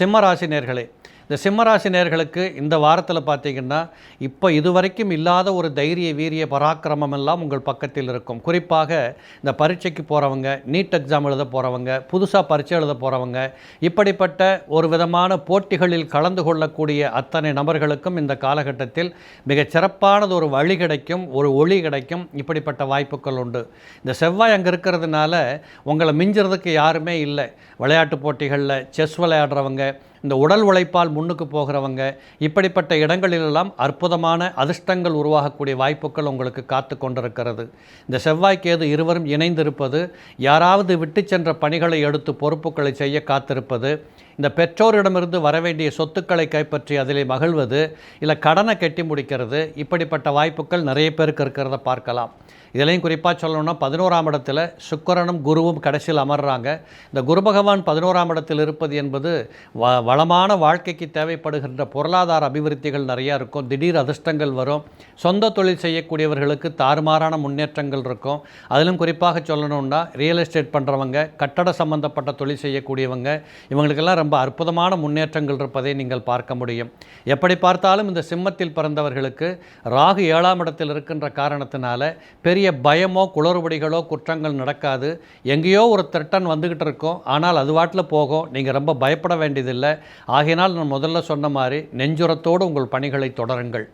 சிம்மராசினியர்களே இந்த சிம்மராசி நேர்களுக்கு இந்த வாரத்தில் பார்த்தீங்கன்னா இப்போ இதுவரைக்கும் இல்லாத ஒரு தைரிய வீரிய பராக்கிரமம் எல்லாம் உங்கள் பக்கத்தில் இருக்கும். குறிப்பாக இந்த பரீட்சைக்கு போகிறவங்க நீட் எக்ஸாம் எழுத போகிறவங்க புதுசாக பரீட்சை எழுத போகிறவங்க இப்படிப்பட்ட ஒரு விதமான போட்டிகளில் கலந்து கொள்ளக்கூடிய அத்தனை நபர்களுக்கும் இந்த காலகட்டத்தில் மிகச் சிறப்பானது ஒரு வழி கிடைக்கும் ஒரு ஒளி கிடைக்கும் இப்படிப்பட்ட வாய்ப்புகள் உண்டு. இந்த செவ்வாய் அங்கே இருக்கிறதுனால உங்களை மிஞ்சுறதுக்கு யாருமே இல்லை. விளையாட்டு போட்டிகளில் செஸ் விளையாடுறவங்க இந்த உடல் உழைப்பால் முன்னுக்கு போகிறவங்க இப்படிப்பட்ட இடங்களிலெல்லாம் அற்புதமான அதிர்ஷ்டங்கள் உருவாகக்கூடிய வாய்ப்புகள் உங்களுக்கு காத்து கொண்டிருக்கிறது. இந்த செவ்வாய்க்கேது இருவரும் இணைந்திருப்பது யாராவது விட்டு சென்ற பணிகளை எடுத்து பொறுப்புகளை செய்ய காத்திருப்பது இந்த பெற்றோரிடமிருந்து வரவேண்டிய சொத்துக்களை கைப்பற்றி அதிலே மகிழ்வது இல்லை கடனை கட்டி முடிக்கிறது இப்படிப்பட்ட வாய்ப்புகள் நிறைய பேருக்கு இருக்கிறத பார்க்கலாம். இதுலேயும் குறிப்பாக சொல்லணும்னா பதினோராம் இடத்துல சுக்கரனும் குருவும் கடைசியில் அமர்றாங்க. இந்த குரு பகவான் பதினோராம் இடத்தில் இருப்பது என்பது வ வளமான வாழ்க்கைக்கு தேவைப்படுகின்ற பொருளாதார அபிவிருத்திகள் நிறையா இருக்கும். திடீர் அதிர்ஷ்டங்கள் வரும். சொந்த தொழில் செய்யக்கூடியவர்களுக்கு தாறுமாறான முன்னேற்றங்கள் இருக்கும். அதிலும் குறிப்பாக சொல்லணும்னா ரியல் எஸ்டேட் பண்ணுறவங்க கட்டட சம்பந்தப்பட்ட தொழில் செய்யக்கூடியவங்க இவங்களுக்கெல்லாம் ரொம்ப அற்புதமான முன்னேற்றங்கள் இருப்பதை நீங்கள் பார்க்க முடியும். எப்படி பார்த்தாலும் இந்த சிம்மத்தில் பிறந்தவர்களுக்கு ராகு ஏழாம் இடத்தில் இருக்கின்ற காரணத்தினால பெரிய பயமோ குளறுபடிகளோ குற்றங்கள் நடக்காது. எங்கேயோ ஒரு திருட்டன் வந்துக்கிட்டு இருக்கும். ஆனால் அது வாட்டில் போகும். நீங்கள் ரொம்ப பயப்பட வேண்டியதில்லை. ஆகையினால் நான் முதல்ல சொன்ன மாதிரி நெஞ்சுரத்தோடு உங்கள் பணிகளை தொடருங்கள்.